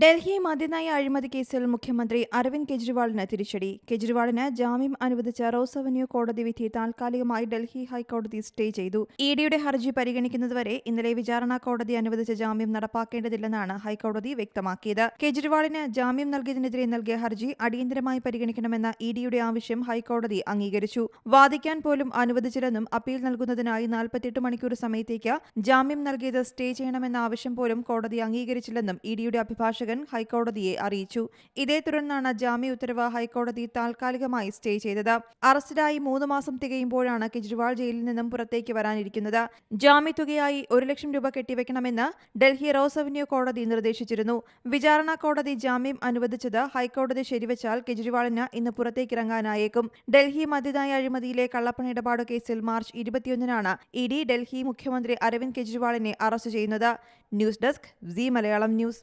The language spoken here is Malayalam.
ഡൽഹി മദ്യനയ അഴിമതി കേസിൽ മുഖ്യമന്ത്രി അരവിന്ദ് കെജ്രിവാളിന് തിരിച്ചടി. കെജ്രിവാളിന് ജാമ്യം അനുവദിച്ച റോസ് അവന്യൂ കോടതി വിധി താൽക്കാലികമായി ഡൽഹി ഹൈക്കോടതി സ്റ്റേ ചെയ്തു. ഇഡിയുടെ ഹർജി പരിഗണിക്കുന്നതുവരെ ഇന്നലെ വിചാരണ കോടതി അനുവദിച്ച ജാമ്യം നടപ്പാക്കേണ്ടതില്ലെന്നാണ് ഹൈക്കോടതി വ്യക്തമാക്കിയത്. കെജ്രിവാളിന് ജാമ്യം നൽകിയതിനെതിരെ നൽകിയ ഹർജി അടിയന്തരമായി പരിഗണിക്കണമെന്ന ഇഡിയുടെ ആവശ്യം ഹൈക്കോടതി അംഗീകരിച്ചു. വാദിക്കാൻ പോലും അനുവദിച്ചില്ലെന്നും അപ്പീൽ നൽകുന്നതിനായി നാൽപ്പത്തിയെട്ട് മണിക്കൂർ സമയത്തേക്ക് ജാമ്യം നൽകിയത് സ്റ്റേ ചെയ്യണമെന്ന ആവശ്യം പോലും കോടതി അംഗീകരിച്ചില്ലെന്നും ഇഡിയുടെ അഭിഭാഷകൻ ഹൈക്കോടതിയെ അറിയിച്ചു. ഇതേ തുടർന്നാണ് ജാമ്യ ഉത്തരവ് ഹൈക്കോടതി താൽക്കാലികമായി സ്റ്റേ ചെയ്തത്. അറസ്റ്റിലായി മൂന്ന് മാസം തികയുമ്പോഴാണ് കെജ്രിവാൾ ജയിലിൽ നിന്നും പുറത്തേക്ക് വരാനിരിക്കുന്നത്. ജാമ്യത്തുകയായി ഒരു ലക്ഷം രൂപ കെട്ടിവെക്കണമെന്ന് ഡൽഹി റോസ് അവന്യൂ കോടതി നിർദ്ദേശിച്ചിരുന്നു. വിചാരണ കോടതി ജാമ്യം അനുവദിച്ചത് ഹൈക്കോടതി ശരിവച്ചാൽ കെജ്രിവാളിന് ഇന്ന് പുറത്തേക്കിറങ്ങാനായേക്കും. ഡൽഹി മദ്യനായ അഴിമതിയിലെ കള്ളപ്പണ ഇടപാട് കേസിൽ മാർച്ച് ഇരുപത്തിയൊന്നിനാണ് ഇ ഡി ഡൽഹി മുഖ്യമന്ത്രി അരവിന്ദ് കെജ്രിവാളിനെ അറസ്റ്റ് ചെയ്യുന്നത്. News desk C Malayalam news.